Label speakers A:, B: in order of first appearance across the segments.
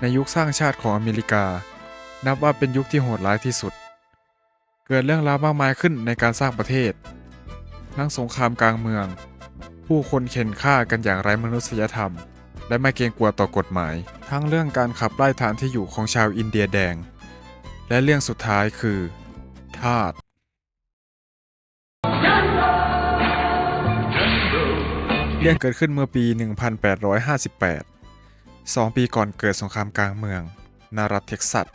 A: ในยุคสร้างชาติของอเมริกา นับว่าเป็นยุคที่โหดร้ายที่สุด เกิดเรื่องราวมากมายขึ้นในการสร้างประเทศ ทั้งสงครามกลางเมือง ผู้คนเข็นฆ่ากันอย่างไร้มนุษยธรรม และไม่เกรงกลัวต่อกฎหมาย ทั้งเรื่องการขับไล่ฐานที่อยู่ของชาวอินเดียแดง และเรื่องสุดท้ายคือทาสเรื่องเกิดขึ้นเมื่อปี 1858 สองปีก่อนเกิดสงครามกลางเมืองนารัฐเท็กซัส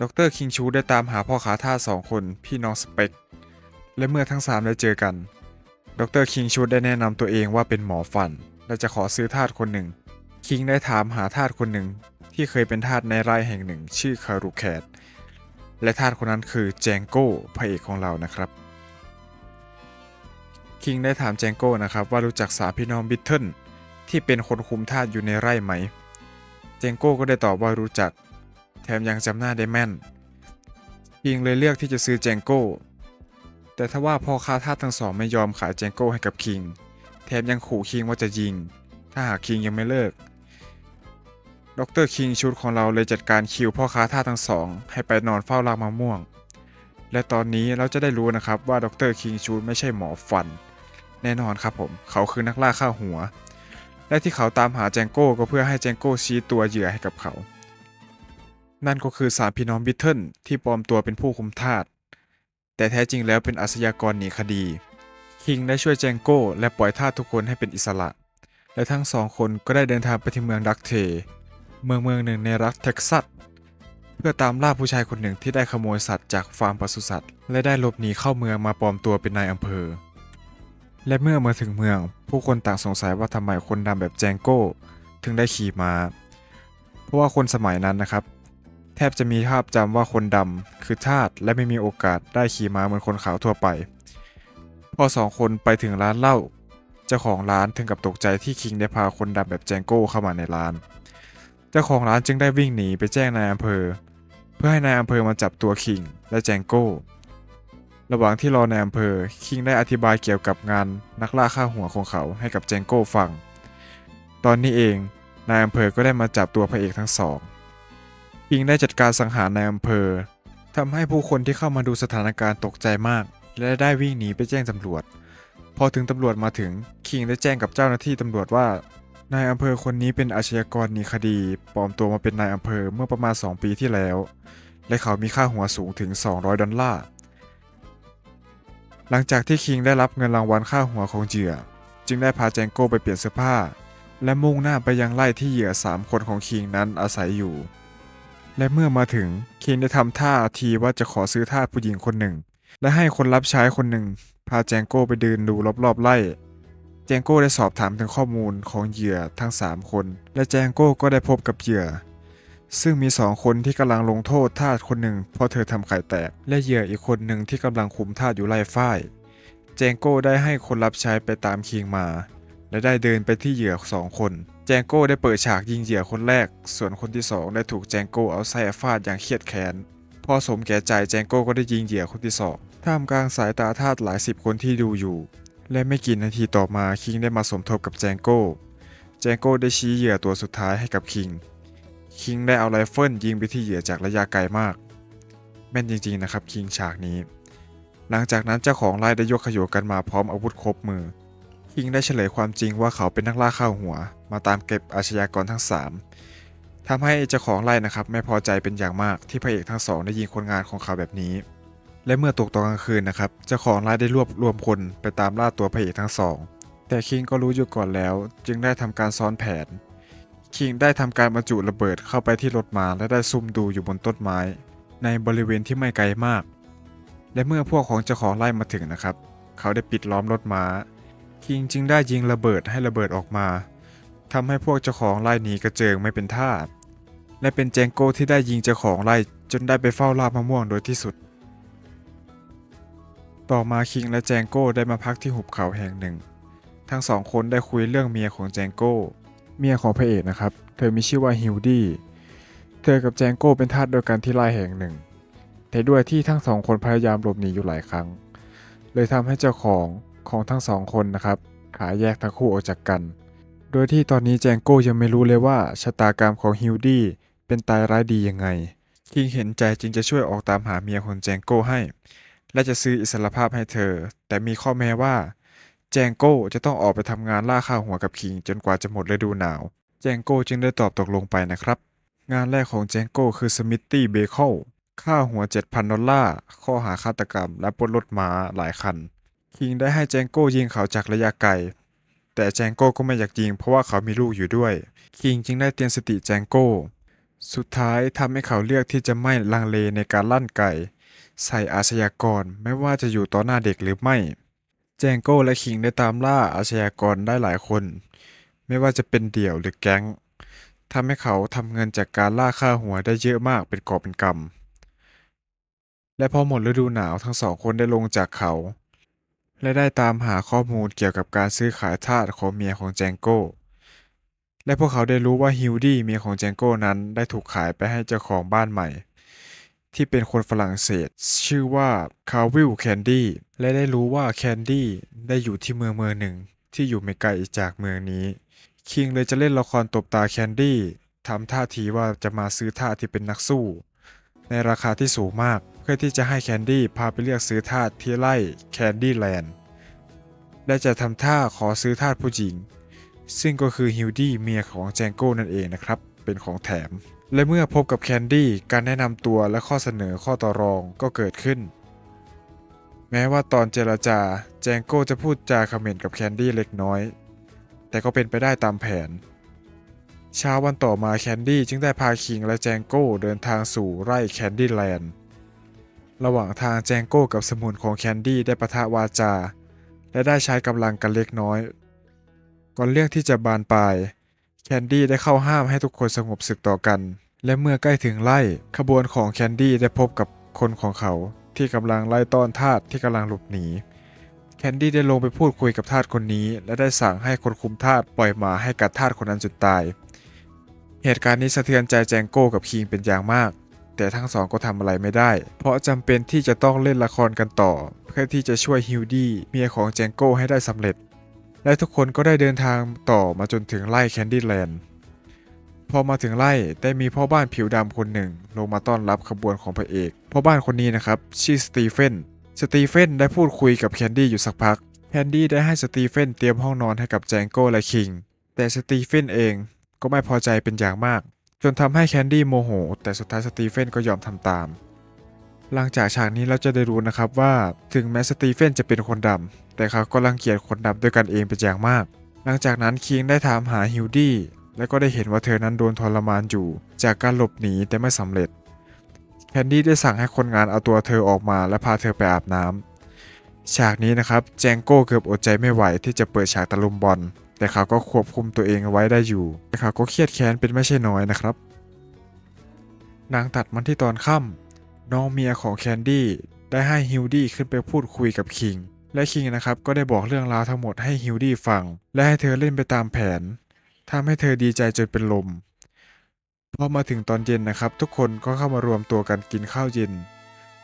A: ดรคิงชูได้ตามหาพ่อค้าทาสสองคนพี่น้องสเปก และเมื่อทั้งสามได้เจอกัน ดรคิงชูได้แนะนำตัวเองว่าเป็นหมอฟัน และจะขอซื้อทาสคนหนึ่ง คิงได้ถามหาทาสคนหนึ่งที่เคยเป็นทาสในไร่แห่งหนึ่ง ชื่อคารุแคดและทาสคนนั้นคือแจงโก้พระเอกของเรานะครับ คิงได้ถามแจงโก้นะครับว่ารู้จักสามพี่น้องบิทเทิล ที่เป็นคนคุมทาสอยู่ในไร่ไหมแจงโก้ก็ได้ตอบว่ารู้จัก แถมยังจำหน้าได้แม่นคิงเลยเลือกที่จะซื้อแจงโก้ แต่ถ้าว่าพ่อค้าทาสทั้งสองไม่ยอมขายแจงโก้ให้กับคิง แถมยังขู่คิงว่าจะยิง ถ้าหากคิงยังไม่เลิก ดรคิงชุดของเราเลยจัดการคิวพ่อค้าทาสทั้งสอง ให้ไปนอนเฝ้ารากมะม่วง และตอนนี้เราจะได้รู้นะครับว่าดรคิงชูดไม่ใช่หมอฟัน แน่นอนครับผม เขาคือนักล่าฆ่าหัว และที่เขาตามหาแจงโก้ก็เพื่อให้แจงโก้ชี้ตัวเหยื่อให้กับเขา นั่นก็คือสามพี่น้องบิทเทิลที่ปลอมตัวเป็นผู้คุมทาสแต่แท้จริงแล้วเป็นอาชญากรหนีคดี คิงได้ช่วยแจงโก้และปล่อยทาสทุกคนให้เป็นอิสระ และทั้งสองคนก็ได้เดินทางไปที่เมืองดักเท เมืองเมืองหนึ่งในรัฐเท็กซัส เพื่อตามล่าผู้ชายคนหนึ่งที่ได้ขโมยสัตว์จากฟาร์มปศุสัตว์ และได้หลบหนีเข้าเมืองมาปลอมตัวเป็นนายอำเภอ และเมื่อมาถึงเมือง ผู้คนต่างสงสัยว่าทำไมคนดำแบบแจงโก้ถึงได้ขี่ม้า เพราะว่าคนสมัยนั้นนะครับ แทบจะมีภาพจำว่าคนดำคือทาสและไม่มีโอกาสได้ขี่ม้าเหมือนคนขาวทั่วไป พอสองคนไปถึงร้านเหล้าเจ้าของร้านถึงกับตกใจที่คิงได้พาคนดำแบบแจงโก้เข้ามาในร้าน เจ้าของร้านจึงได้วิ่งหนีไปแจ้งนายอำเภอ เพื่อให้นายอำเภอมาจับตัวคิงและแจงโก้ ระหว่างที่รอนายอำเภอ คิงได้อธิบายเกี่ยวกับงานนักล่าฆ่าหัวของเขาให้กับแจงโก้ฟัง ตอนนี้เองนายอำเภอก็ได้มาจับตัวพระเอกทั้งสอง คิงได้จัดการสังหารนายอำเภอทำให้ผู้คนที่เข้ามาดูสถานการณ์ตกใจมาก และได้วิ่งหนีไปแจ้งตำรวจ พอถึงตำรวจมาถึง คิงได้แจ้งกับเจ้าหน้าที่ตำรวจว่านายอำเภอคนนี้เป็นอาชญากรหนีคดีปลอมตัวมาเป็นนายอำเภอเมื่อประมาณ 2 ปีที่แล้ว และเขามีค่าหัวสูงถึง 200 ดอลลาร์ หลังจากที่คิงได้รับเงินรางวัลค่าหัวของเหยื่อ จึงได้พาแจงโก้ไปเปลี่ยนเสื้อผ้า และมุ่งหน้าไปยังไร่ที่เหยื่อ3คนของคิงนั้นอาศัยอยู่ และเมื่อมาถึงคิงได้ทำท่าทีว่าจะขอซื้อทาสผู้หญิงคนหนึ่ง และให้คนรับใช้คนหนึ่ง พาแจงโก้ไปเดินดูรอบๆไร่แจงโก้ได้สอบถามถึงข้อมูลของเหยื่อทั้ง 3 คน และแจงโก้ก็ได้พบกับเหยื่อ ซึ่งมี2คนที่กำลังลงโทษทาสคนหนึ่งเพราะเธอทำไข่แตก และเหยื่ออีกคนหนึ่งที่กำลังคุมทาสอยู่ไร่ฝ้ายแจงโก้ได้ให้คนรับใช้ไปตามคิงมา และได้เดินไปที่เหยื่อสองคน แจงโก้ได้เปิดฉากยิงเหยื่อคนแรก ส่วนคนที่สองได้ถูกแจงโก้เอาไส้ฟาดอย่างเครียดแค้น พอสมแก่ใจแจงโก้ก็ได้ยิงเหยื่อคนที่สองท่ามกลางสายตาทาสหลายสิบคนที่ดูอยู่ และไม่กี่นาทีต่อมาคิงได้มาสมทบกับแจงโก้ แจงโก้ได้ชี้เหยื่อตัวสุดท้ายให้กับคิง คิงได้เอาไรเฟิลยิงไปที่เหยื่อจากระยะไกลมาก แม่นจริงๆนะครับคิงฉากนี้ หลังจากนั้นเจ้าของไร่ได้ยกขยโยกันมาพร้อมอาวุธครบมือ คิงได้เฉลยความจริงว่าเขาเป็นนักล่าข้าวหัว มาตามเก็บอาชญากรทั้ง 3ทำให้เจ้าของไร่นะครับไม่พอใจเป็นอย่างมากที่พระเอกทั้งสองได้ยิงคนงานของเขาแบบนี้ และเมื่อตกตอนกลางคืนนะครับเจ้าของไร่ได้รวบรวมคนไปตามล่าตัวพระเอกทั้งสองแต่คิงก็รู้อยู่ก่อนแล้ว จึงได้ทำการซ้อนแผน คิงได้ทำการบรรจุระเบิดเข้าไปที่รถมาและได้ซุ่มดูอยู่บนต้นไม้ ในบริเวณที่ไม่ไกลมาก และเมื่อพวกของเจ้าของไร่มาถึงนะครับ เขาได้ปิดล้อมรถม้า คิงจึงได้ยิงระเบิดให้ระเบิดออกมาทำให้พวกเจ้าของไร่หนีกระเจิงไม่เป็นท่า และเป็นแจงโก้ที่ได้ยิงเจ้าของไร่จนได้ไปเฝ้าลาบมะม่วงโดยที่สุด ต่อมาคิงและแจงโก้ได้มาพักที่หุบเขาแห่งหนึ่ง ทั้งสองคนได้คุยเรื่องเมียของแจงโก้ เมียของพระเอกนะครับ เธอมีชื่อว่าฮิวดี้ เธอกับแจงโก้เป็นทาสเดียวกันที่ไร่แห่งหนึ่ง แต่ด้วยที่ทั้งสองคนพยายามหลบหนีอยู่หลายครั้ง เลยทำให้เจ้าของของทั้งสองคนนะครับ ขายแยกทั้งคู่ออกจากกัน โดยที่ตอนนี้แจงโก้ยังไม่รู้เลยว่าชะตากรรมของฮิวดี้เป็นตายร้ายดียังไงคิงเห็นใจจึงจะช่วยออกตามหาเมียของแจงโก้ให้ และจะซื้ออิสรภาพให้เธอ แต่มีข้อแม้ว่า แจงโก้จะต้องออกไปทำงานล่าข้าวหัวกับคิง จนกว่าจะหมดฤดูหนาว แจงโก้จึงได้ตอบตกลงไปนะครับ งานแรกของแจงโก้คือสมิตตี้เบเคิลค่าหัว 7,000 ดอลลาร์ ข้อหาฆาตกรรม และปล้นรถม้าหลายคัน คิงได้ให้แจงโก้ยิงเขาจากระยะไกล แต่แจงโก้ก็ไม่อยากยิงเพราะว่าเขามีลูกอยู่ด้วย คิงจึงได้เตือนสติแจงโก้ สุดท้ายทำให้เขาเลือกที่จะไม่ลังเลในการลั่นไกใส่อาชญากรไม่ว่าจะอยู่ต่อหน้าเด็กหรือไม่ แจงโก้และคิงได้ตามล่าอาชญากรได้หลายคน ไม่ว่าจะเป็นเดี่ยวหรือแก๊งทำให้เขาทำเงินจากการล่าค่าหัวได้เยอะมากเป็นกอบเป็นกำ และพอหมดฤดูหนาวทั้งสองคนได้ลงจากเขา และได้ตามหาข้อมูลเกี่ยวกับการซื้อขายทาสของเมียของแจงโก้ และพวกเขาได้รู้ว่าฮิวดี้เมียของแจงโก้นั้นได้ถูกขายไปให้เจ้าของบ้านใหม่ ที่เป็นคนฝรั่งเศส ชื่อว่าคาวิลแคนดี้และได้รู้ว่าแคนดี้ได้อยู่ที่เมืองเมืองหนึ่ง ที่อยู่ไม่ไกลจากเมืองนี้ คิงเลยจะเล่นละครตบตาแคนดี้ทำท่าทีว่าจะมาซื้อท่าที่เป็นนักสู้ ในราคาที่สูงมากเพื่อที่จะให้แคนดี้พาไปเลือกซื้อท่าที่ไร่แคนดี้แลนด์และจะทำท่าขอซื้อท่าผู้หญิง ซึ่งก็คือฮิวดี้เมียของแจงโก้นั่นเองนะครับ เป็นของแถม และเมื่อพบกับแคนดี้การแนะนำตัวและข้อเสนอข้อต่อรองก็เกิดขึ้น แม้ว่าตอนเจรจาแจงโก้จะพูดจาคอมเมนต์กับแคนดี้เล็กน้อย แต่ก็เป็นไปได้ตามแผน เช้าวันต่อมาแคนดี้จึงได้พาคิงและแจงโก้เดินทางสู่ไร่แคนดี้แลนด์ระหว่างทางแจงโก้กับสมุนของแคนดี้ได้ปะทะวาจา และได้ใช้กำลังกันเล็กน้อย ก่อนเรื่องที่จะบานปลาย แคนดี้ได้เข้าห้ามให้ทุกคนสงบศึกต่อกัน และเมื่อใกล้ถึงไล่ขบวนของแคนดี้ได้พบกับคนของเขาที่กำลังไล่ต้อนทาสที่กำลังหลบหนีแคนดี้ได้ลงไปพูดคุยกับทาสคนนี้ และได้สั่งให้คนคุมทาสปล่อยหมาให้กัดทาสคนนั้นจนตาย เหตุการณ์นี้สะเทือนใจแจงโก้กับคิงเป็นอย่างมาก แต่ทั้งสองก็ทำอะไรไม่ได้ เพราะจำเป็นที่จะต้องเล่นละครกันต่อ เพื่อที่จะช่วยฮิวดี้เมียของแจงโก้ให้ได้สำเร็จ และทุกคนก็ได้เดินทางต่อมาจนถึงไร่แคนดี้แลนด์ พอมาถึงไร่ได้มีพ่อบ้านผิวดำคนหนึ่ง ลงมาต้อนรับขบวนของพระเอก พ่อบ้านคนนี้นะครับชื่อสตีเฟน สตีเฟนได้พูดคุยกับแคนดี้อยู่สักพัก แคนดี้ได้ให้สตีเฟนเตรียมห้องนอนให้กับแจงโก้และคิง แต่สตีเฟนเองก็ไม่พอใจเป็นอย่างมาก จนทำให้แคนดี้โมโห แต่สุดท้ายสตีเฟนก็ยอมทำตาม หลังจากฉากนี้เราจะได้รู้นะครับว่าถึงแม้สตีเฟนจะเป็นคนดำ แต่เขาก็รังเกียจคนดำด้วยกันเองเป็นอย่างมาก หลังจากนั้นคิงได้ถามหาฮิวดี้และก็ได้เห็นว่าเธอนั้นโดนทรมานอยู่ จากการหลบหนีแต่ไม่สำเร็จ แคนดี้ได้สั่งให้คนงานเอาตัวเธอออกมาและพาเธอไปอาบน้ำฉากนี้นะครับแจงโก้เกือบอดใจไม่ไหวที่จะเปิดฉากตะลุมบอล แต่เขาก็ควบคุมตัวเองเอาไว้ได้อยู่ แต่เขาก็เครียดแค้นเป็นไม่ใช่น้อยนะครับ นางตัดมันที่ตอนค่ำน้องเมียของแคนดี้ได้ให้ฮิวดี้ขึ้นไปพูดคุยกับคิง และคิงนะครับก็ได้บอกเรื่องราวทั้งหมดให้ฮิวดี้ฟัง และให้เธอเล่นไปตามแผนทำให้เธอดีใจจนเป็นลมพอมาถึงตอนเย็นนะครับ ทุกคนก็เข้ามารวมตัวกันกินข้าวเย็น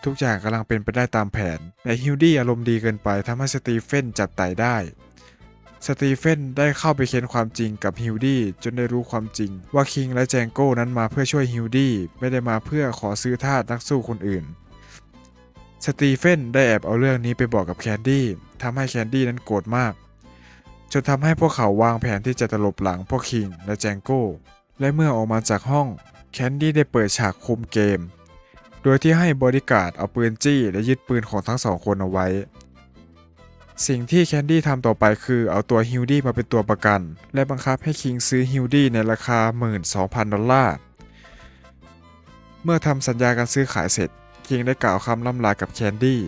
A: ทุกอย่างกำลังเป็นไปได้ตามแผน แต่ฮิวดี้อารมณ์ดีเกินไปทำให้สตีเฟนจับไต่ได้ สตีเฟนได้เข้าไปเค้นความจริงกับฮิวดี้จนได้รู้ความจริง ว่าคิงและแจงโก้นั้นมาเพื่อช่วยฮิวดี้ไม่ได้มาเพื่อขอซื้อทาสนักสู้คนอื่น สตีเฟนได้แอบเอาเรื่องนี้ไปบอกกับแคนดี้ทำให้แคนดี้นั้นโกรธมาก จนทำให้พวกเขาวางแผนที่จะตลบหลังพวกคิงและแจงโก้ และเมื่อออกมาจากห้องแคนดี้ได้เปิดฉากคุมเกม โดยที่ให้บริการเอาปืนจี้และยึดปืนของทั้งสองคนเอาไว้ สิ่งที่แคนดี้ทำต่อไปคือเอาตัวฮิวดี้มาเป็นตัวประกัน และบังคับให้คิงซื้อฮิวดี้ในราคา 12,000 ดอลลาร์ เมื่อทำสัญญาการซื้อขายเสร็จ คิงได้กล่าวคำล่ำลากับแคนดี้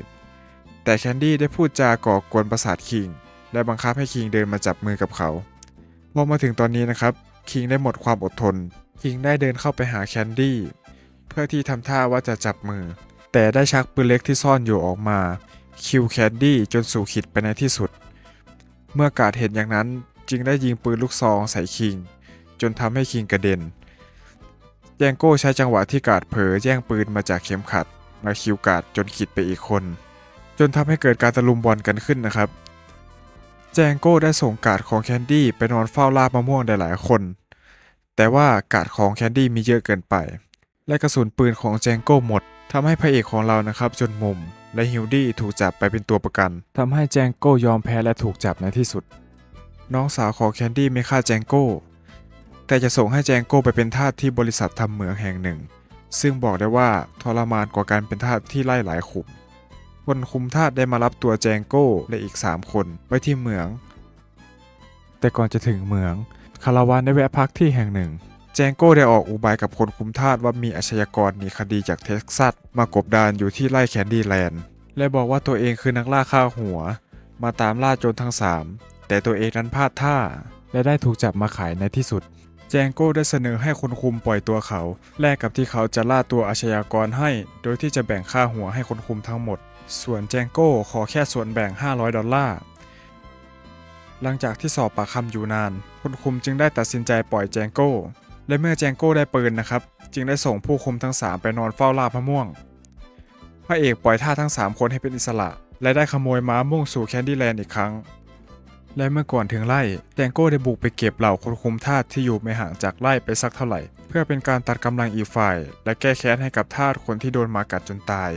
A: แต่แคนดี้ได้พูดจาก่อกวนประสาทคิง และบังคับให้คิงเดินมาจับมือกับเขาพอมาถึงตอนนี้นะครับ คิงได้หมดความอดทน คิงได้เดินเข้าไปหาแคนดี้เพื่อที่ทำท่าว่าจะจับมือ แต่ได้ชักปืนเล็กที่ซ่อนอยู่ออกมา คิวแคนดี้จนสู่ขิดไปในที่สุด เมื่อกาดเห็นอย่างนั้นจึงได้ยิงปืนลูกซองใส่คิง จนทำให้คิงกระเด็นแจงโก้ใช้จังหวะที่กาดเผลอแย่งปืนมาจากเข็มขัด มาคิวกาดจนขิดไปอีกคน จนทำให้เกิดการตะลุมบอลกันขึ้นนะครับ แจงโก้ได้ส่งการ์ดของแคนดี้ไปนอนเฝ้าลาบมะม่วงได้หลายคน แต่ว่าการ์ดของแคนดี้มีเยอะเกินไป และกระสุนปืนของแจงโก้หมดทำให้พระเอกของเรานะครับจนมุม และฮิลดี้ถูกจับไปเป็นตัวประกันทำให้แจงโก้ยอมแพ้และถูกจับในที่สุด น้องสาวของแคนดี้ไม่ฆ่าแจงโก้ แต่จะส่งให้แจงโก้ไปเป็นทาสที่บริษัททำเหมืองแห่งหนึ่ง ซึ่งบอกได้ว่าทรมานกว่าการเป็นทาสที่ไล่หลายขุมคนคุมทาสได้มารับตัวแจงโก้และอีก 3 คนไว้ที่เหมือง แต่ก่อนจะถึงเหมืองคาราวานได้แวะพักที่แห่งหนึ่ง แจงโก้ได้ออกอุบายกับคนคุมทาสว่ามีอาชญากรหนีคดีจากเท็กซัสมากบดานอยู่ที่ไร่แคนดี้แลนด์ และบอกว่าตัวเองคือนักล่าฆ่าหัว มาตามล่าโจรทั้งสามแต่ตัวเองนั้นพลาดท่าและได้ถูกจับมาขายในที่สุด แจงโก้ได้เสนอให้คนคุมปล่อยตัวเขา แลกกับที่เขาจะล่าตัวอาชญากรให้ โดยที่จะแบ่งค่าหัวให้คนคุมทั้งหมด ส่วนแจงโก้ขอแค่ส่วนแบ่ง 500 ดอลลาร์ หลังจากที่สอบปากคำอยู่นาน คนคุมจึงได้ตัดสินใจปล่อยแจงโก้ และเมื่อแจงโก้ได้ปืนนะครับ จึงได้ส่งผู้คุมทั้ง 3 ไปนอนเฝ้าลาบมะม่วง พระเอกปล่อยท่าทั้ง 3 คนให้เป็นอิสระ และได้ขโมยม้ามุ่งสู่แคนดี้แลนด์อีกครั้ง และเมื่อก่อนถึงไล่แจงโก้ได้บุกไปเก็บเหล่าคนคุมทาสที่อยู่ไม่ห่างจากไล่ไปสักเท่าไหร่ เพื่อเป็นการตัดกำลังอีกฝ่าย และแก้แค้นให้กับทาสคนที่โดนมากัดจนตาย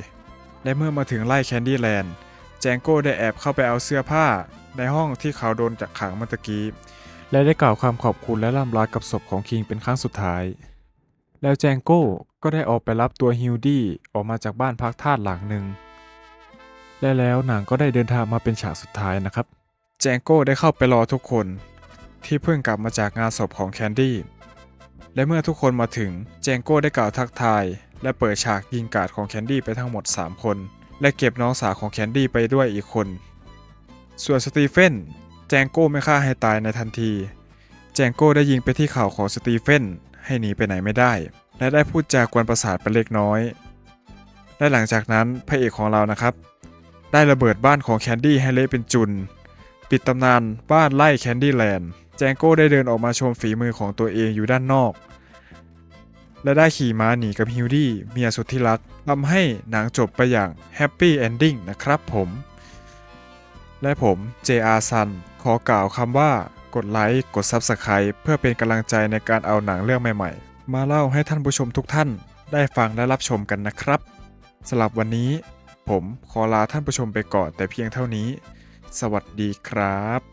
A: และเมื่อมาถึงไล่แคนดี้แลนด์แจงโก้ได้แอบเข้าไปเอาเสื้อผ้า ในห้องที่เขาโดนจักขังเมื่อตะกี้ และได้กล่าวความขอบคุณและล่ำลากับศพของคิงเป็นครั้งสุดท้าย แล้วแจงโก้ก็ได้ออกไปรับตัวฮิลดี้ออกมาจากบ้านพักทาสหลังหนึ่งและแล้วหนังก็ได้เดินทางมาเป็นฉากสุดท้ายนะครับ จงโก้ได้เข้าไปรอทุกคน ที่เพิ่งกลับมาจากงานศพของแคนดี้ และเมื่อทุกคนมาถึงแจงโก้ได้กล่าวทักทาย และเปิดฉากยิงการ์ดของแคนดี้ไปทั้งหมด 3 คน และเก็บน้องสาวของแคนดี้ไปด้วยอีกคน ส่วนสตีเฟนแจงโก้ไม่ฆ่าให้ตายในทันที แจงโก้ได้ยิงไปที่เข่าของสตีเฟนให้หนีไปไหนไม่ได้ และได้พูดจากวนประสาทไปเล็กน้อย และหลังจากนั้นพระเอกของเรานะครับ ได้ระเบิดบ้านของแคนดี้ให้เละเป็นจุน ปิดตำนานบ้านไล่แคนดี้แลนด์แจงโก้ได้เดินออกมาชมฝีมือของตัวเองอยู่ด้านนอก และได้ขี่ม้าหนีกับฮิวดี้เมียสุดที่รักทำให้หนังจบไปอย่างแฮปปี้เอนดิ้งนะครับผม และผม JR Sun ขอกล่าวคำว่ากดไลค์กด Subscribe เพื่อเป็นกำลังใจในการเอาหนังเรื่องใหม่ๆ มาเล่าให้ท่านผู้ชมทุกท่านได้ฟังและรับชมกันนะครับสำหรับวันนี้ ผมขอลาท่านผู้ชมไปก่อนแต่เพียงเท่านี้ สวัสดีครับ